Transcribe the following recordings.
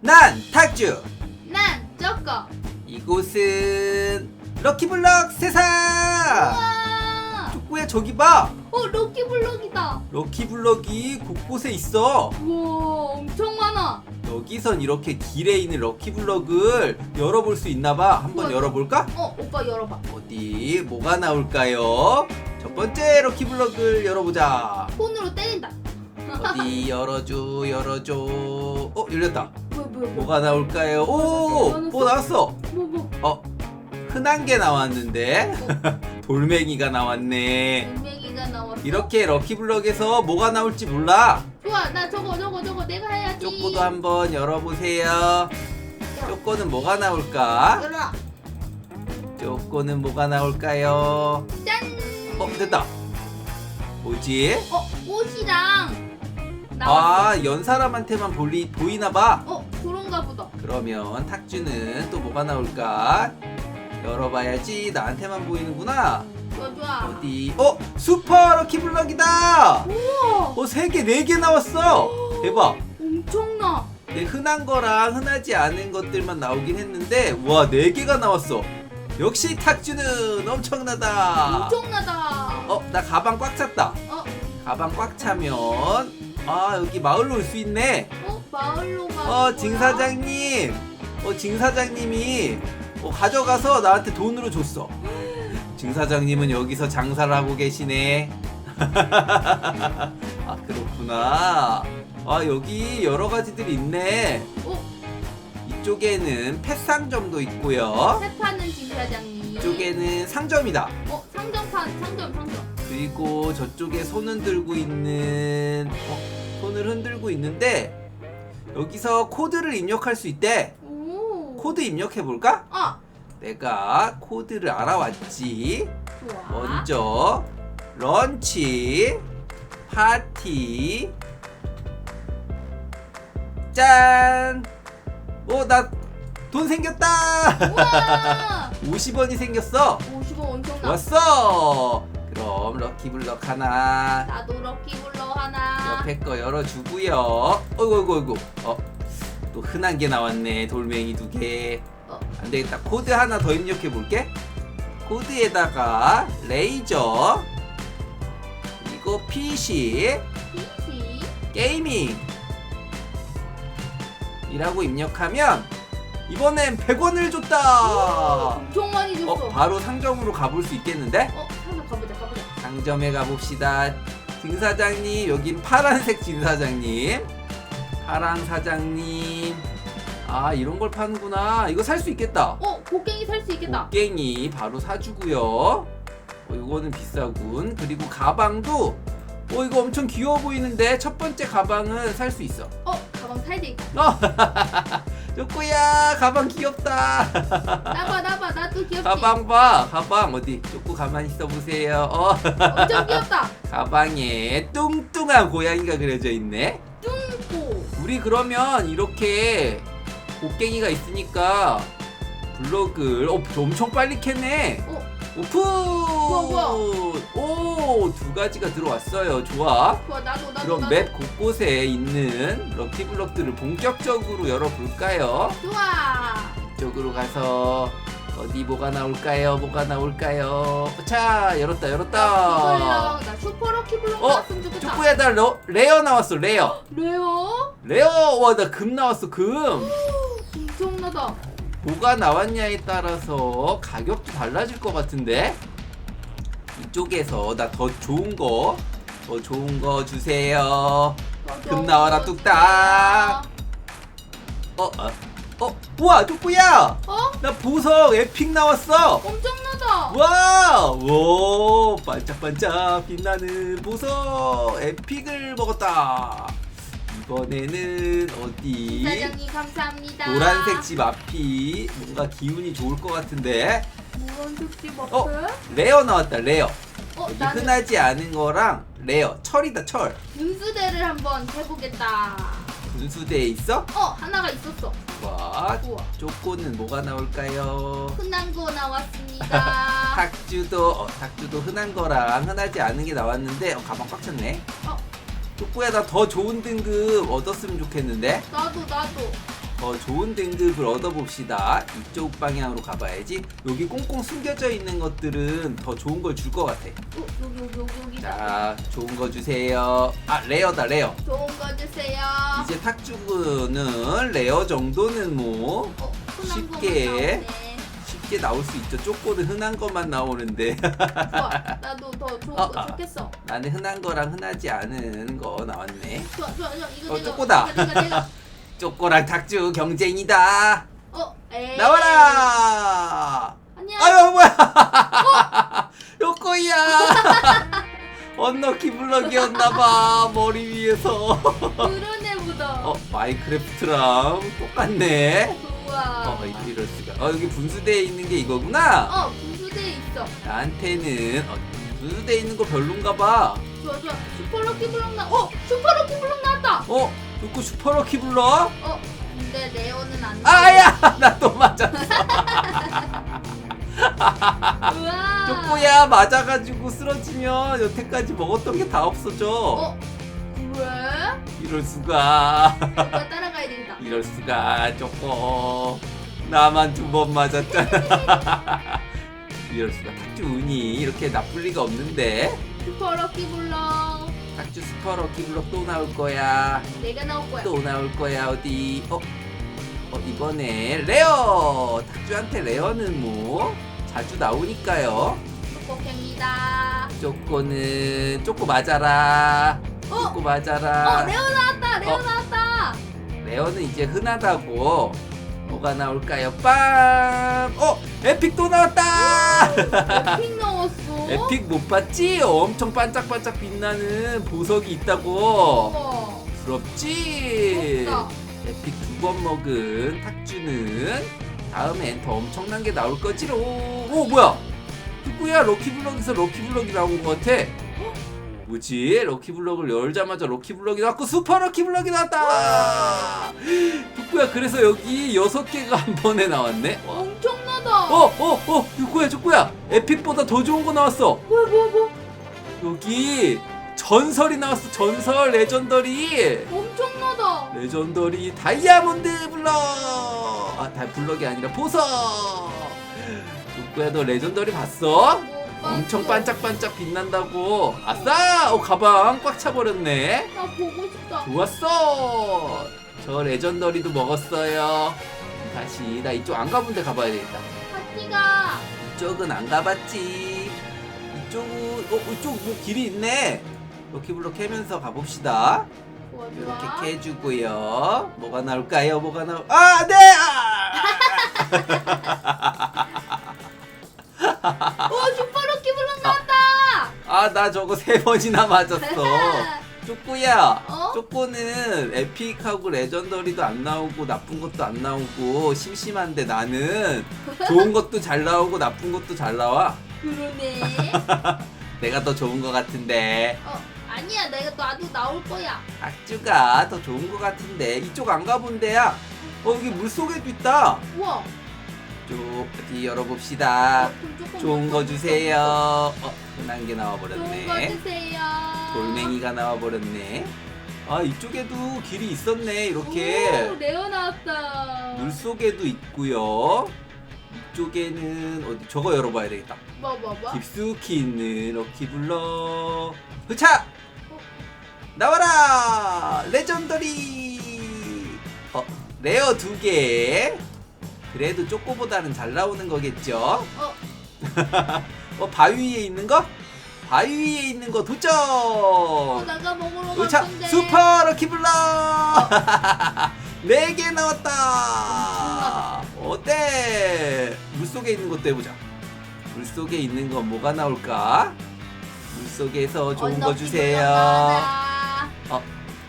난 탁주 난 저거. 이곳은 럭키블럭 세상 우와. 족구야 저기 봐 어 럭키블럭이다. 럭키블럭이 곳곳에 있어 우와 엄청 많아. 여기선 이렇게 길에 있는 럭키블럭을 열어볼 수 있나봐 한번 우와. 열어볼까? 어 오빠 열어봐. 어디 뭐가 나올까요? 첫 번째 럭키블럭을 열어보자 폰으로 때린다. 어디 열어줘 열어줘 어 열렸다 뭐야 뭐야 뭐야. 뭐가 나올까요? 오! 뭐 나왔어? 뭐 뭐. 어 흔한 게 나왔는데 돌멩이가 나왔네 돌멩이가 나왔어. 이렇게 럭키블럭에서 뭐가 나올지 몰라 좋아 나 저거 저거 저거 내가 해야지. 쪼꼬도 한번 열어보세요 쪼꼬는 뭐가 나올까? 열어. 쪼꼬는 뭐가 나올까요? 짠. 어 됐다 뭐지? 어 옷이랑. 나왔어. 아 연 사람한테만 볼리, 보이나 봐 어 그런가 보다. 그러면 탁주는 또 뭐가 나올까? 열어봐야지 나한테만 보이는구나 좋아 좋아. 어디? 어? 슈퍼 럭키블럭이다! 우와. 어, 세 개, 네 개 나왔어! 대박! 엄청나. 네, 흔한 거랑 흔하지 않은 것들만 나오긴 했는데, 와, 네 개가 나왔어! 역시 탁주는 엄청나다! 엄청나다. 어, 나 가방 꽉 찼다! 어, 가방 꽉 차면, 아, 여기 마을로 올 수 있네! 어 마을로 가. 어, 징사장님! 어, 징 사장님이 어, 가져가서 나한테 돈으로 줬어. 징 사장님은 여기서 장사를 하고 계시네. 아, 그렇구나. 아, 여기 여러 가지들이 있네. 어, 이쪽에는 펫상점도 있고요. 세파는 징 사장님. 이쪽에는 상점이다. 어 상점 판 상점 상점. 그리고 저쪽에 손 흔들고 있는, 있는데, 여기서 코드를 입력할 수 있대. 오. 코드 입력해 볼까? 아 내가 코드를 알아왔지. 좋아. 먼저 런치 파티 짠! 오, 나 돈 생겼다! 우와. 50원이 생겼어. 50원 엄청나. 좋았어. 그럼 럭키블럭 하나. 나도 럭키블러 하나. 옆에 거 열어주고요. 어이구, 어이구, 어이구. 어, 또 흔한 게 나왔네. 돌멩이 두 개. 어. 안 되겠다. 코드 하나 더 입력해 볼게. 코드에다가 레이저, 그리고 PC, 피시. 게이밍. 이라고 입력하면 이번엔 100원을 줬다. 엄청 많이 줬어. 어, 바로 상점으로 가볼 수 있겠는데? 어. 상점에 가봅시다. 진 사장님, 여긴 파란색 진 사장님. 파랑 사장님. 아, 이런 걸 파는구나. 이거 살 수 있겠다. 어, 곡괭이 살 수 있겠다. 곡괭이 바로 사주고요. 어, 이거는 비싸군. 그리고 가방도 어, 이거 엄청 귀여워 보이는데 첫 번째 가방은 살 수 있어. 어, 가방 사야 돼. 어, 쪼꼬야, 가방 귀엽다. 나봐, 나봐, 나도 귀엽지. 가방 봐, 가방 어디? 쪼꼬 가만히 있어 보세요. 어, 엄청 귀엽다. 가방에 뚱뚱한 고양이가 그려져 있네. 뚱고. 우리 그러면 이렇게 곡괭이가 있으니까 블록을 어, 엄청 빨리 캤네. 어, 오픈! 뭐야, 오, 두 가지가 들어왔어요. 좋아. 좋아, 나도, 나도. 그럼 나도. 맵 곳곳에 있는 럭키 블럭들을 본격적으로 열어볼까요? 좋아. 이쪽으로 가서 어디 뭐가 나올까요? 뭐가 나올까요? 자, 열었다, 나 열었다. 슈퍼럭, 나 슈퍼 럭키블럭 어, 나왔으면 좋겠다. 쪼꼬야, 나 러, 레어 나왔어, 레어. 레어? 레어, 와, 나 금 나왔어, 금. 엄청나다. 뭐가 나왔냐에 따라서 가격도 달라질 것 같은데? 이쪽에서 나 더 좋은 거, 더 좋은 거 주세요. 금 나와라, 뚝딱. 어, 어, 어, 우와, 쪼꼬야! 어? 나 보석 에픽 나왔어! 엄청나다. 와! 오! 반짝반짝 빛나는 보석 에픽을 먹었다! 이번에는 어디? 사장님 감사합니다. 노란색 집 앞이 뭔가 기운이 좋을 것 같은데 노란색 집 앞에? 어? 레어 나왔다 레어 어, 여기 나는 흔하지 않은 거랑 레어 철이다 철 분수대를 한번 해보겠다. 분수대에 있어? 어, 하나가 있었어. 와 우와. 쪼꼬는 뭐가 나올까요? 흔한 거 나왔습니다. 탁주도 어, 탁주도 흔한 거랑 흔하지 않은 게 나왔는데 어, 가방 꽉 찼네 어, 쪼꼬야 나 더 좋은 등급 얻었으면 좋겠는데 나도 나도. 더 좋은 등급을 얻어봅시다. 이쪽 방향으로 가봐야지. 여기 꽁꽁 숨겨져 있는 것들은 더 좋은 걸 줄 것 같아. 어, 여기 여기 여기 여기. 자, 좋은 거 주세요. 아, 레어다, 레어. 좋 은거 주세요. 이제 탁주는 레어 정도는 뭐 어, 흔한 쉽게. 것만 나오네. 쉽게 나올 수 있죠. 쪼꼬는 흔한 것만 나오는데 좋아. 나도 더 좋은 어, 거 어. 좋겠어. 나는 흔한 거랑 흔하지 않은 거 나왔네. 좋아 좋아 좋아. 이거 어, 내가. 쪼꼬다. 이거 내가 내가. 쪼꼬랑 탁주 경쟁이다. 어, 에이. 나와라. 안녕. 아유 뭐야? 요코이야. 언럭키 블럭이었나봐 머리 위에서. 그런 애보다. 어 마인크래프트랑 똑같네. 좋아. 어 이럴 수가. 어 여기 분수대에 있는 게 이거구나. 어, 분수대에 있어. 나한테는 어, 분수대에 있는 거 별론가 좋아 좋아. 슈퍼 럭키 블록 나. 어, 슈퍼 럭키 블록 나왔다. 어? 요코 슈퍼럭키 불러? 어, 근데 레오는 안 나. 아야! 나 또 맞았어. 우와. 쪼꼬야 맞아가지고 쓰러지면 여태까지 먹었던 게 다 없어져. 어, 그래? 이럴 수가. 오빠 따라가야 되겠다. 이럴 수가 쪼꼬. 나만 두 번 맞았잖아. 이럴 수가. 탁주 운이 이렇게 나쁠 리가 없는데. 슈퍼 럭키 블록. 탁주 슈퍼럭키 블럭 또 나올 거야. 내가 나올 거야. 또 나올 거야 어디? 어? 어 이번에 레어. 탁주한테 레어는 뭐 자주 나오니까요. 축복합니다. 쪼꼬는 쪼꼬 맞아라. 어, 쪼꼬 맞아라. 어, 레오 나왔다. 레오 어. 나왔다. 레어는 이제 흔하다고. 뭐가 나올까요? 빰! 어! 에픽 또 나왔다! 에픽 나왔어. 에픽 못 봤지? 엄청 반짝반짝 빛나는 보석이 있다고. 우와. 부럽지? 부럽다. 에픽 두 번 먹은 탁주는 다음엔 더 엄청난 게 나올 거지로. 오, 뭐야? 누구야? 럭키블럭에서 럭키블럭이 나온 것 같아. 뭐지? 럭키블럭을 열자마자 럭키블럭이 나왔고 슈퍼 럭키블럭이 나왔다. 누구야? 그래서 여기 여섯 개가 한 번에 나왔네. 와. 엄청나다. 어, 어, 어, 누구야, 누구야? 에픽보다 더 좋은 거 나왔어. 뭐야, 뭐야, 뭐? 여기 전설이 나왔어. 전설 레전더리. 엄청나다. 레전더리 다이아몬드 블럭. 아, 다 블럭이 아니라 보석. 누구야, 너 레전더리 봤어? 못 엄청. 반짝반짝 빛난다고. 아싸! 어, 가방 꽉 차버렸네. 나 보고 싶다. 좋았어. 저 레전더리도 먹었어요. 다시 나 이쪽 안 가본 데 가봐야 되겠다. 파티가 이쪽은 안 가봤지. 이쪽은 어 이쪽 뭐 길이 있네. 럭키블럭 캐면서 가봅시다. 좋아, 좋아. 이렇게 캐주고요. 뭐가 나올까요? 뭐가 나올? 아 네. 아! 오, 슈퍼 럭키 블록 나왔다. 아 나 저거 세 번이나 맞았어. 쪼꼬야, 어? 쪼꼬는 에픽하고 레전더리도 안 나오고 나쁜 것도 안 나오고 심심한데 나는 좋은 것도 잘 나오고 나쁜 것도 잘 나와. 그러네. 내가 더 좋은 것 같은데. 어, 아니야. 내가 나도 나올 거야. 악주가 더 좋은 것 같은데 이쪽 안 가본 데야. 어 여기 물 속에도 있다. 우와. 쭉 어디 열어봅시다. 어, 그럼 조금 좋은 거 주세요. 어 흔한 게 나와 좋은 거 버렸네. 주세요. 돌멩이가 나와 버렸네. 아 이쪽에도 길이 있었네 이렇게. 오, 레오 나왔다. 물 속에도 있고요. 이쪽에는 어디 저거 열어봐야 되겠다. 뭐, 뭐, 뭐? 깊숙이 있는 럭키블럭. 흐차! 나와라! 레전더리! 어, 레어 두 개. 그래도 쪼꼬보다는 잘 나오는 거겠죠? 어, 어, 바위 위에 있는 거? 바위 위에 있는 거 도전! 어, 나가 먹으러 으차! 갔는데. 슈퍼 럭키블럭! 네 개 나왔다! 어때? 물 속에 있는 것도 해보자. 물 속에 있는 건 뭐가 나올까? 물 속에서 좋은 거 주세요. 어,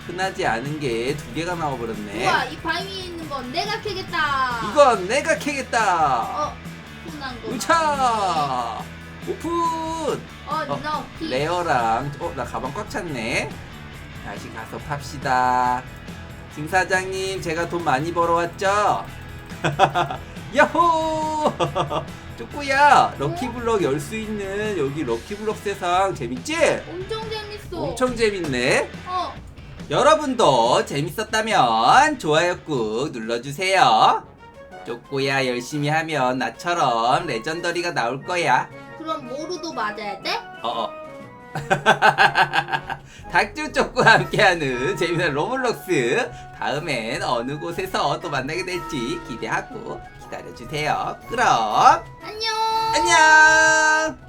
흔하지 않은 게 두 개가 나와버렸네. 우와, 이 바위에 있는 건 내가 캐겠다. 이건 내가 캐겠다. 어, 흔한 거. 으차! 오픈! 어, 어, 넣기. 레어랑 어 나 가방 꽉 찼네 다시 가서 팝시다 김 사장님 제가 돈 많이 벌어왔죠 야호 쪼꾸야 럭키블럭 열 수 있는 여기 럭키블럭 세상 재밌지? 엄청 재밌어. 엄청 재밌네 어, 여러분도 재밌었다면 좋아요 꾹 눌러주세요. 쪼꼬야 열심히 하면 나처럼 레전더리가 나올 거야. 그럼 모루도 맞아야 돼? 어어. 닭주 쪼꼬와 함께하는 재미난 로블록스. 다음엔 어느 곳에서 또 만나게 될지 기대하고 기다려주세요. 그럼 안녕. 안녕.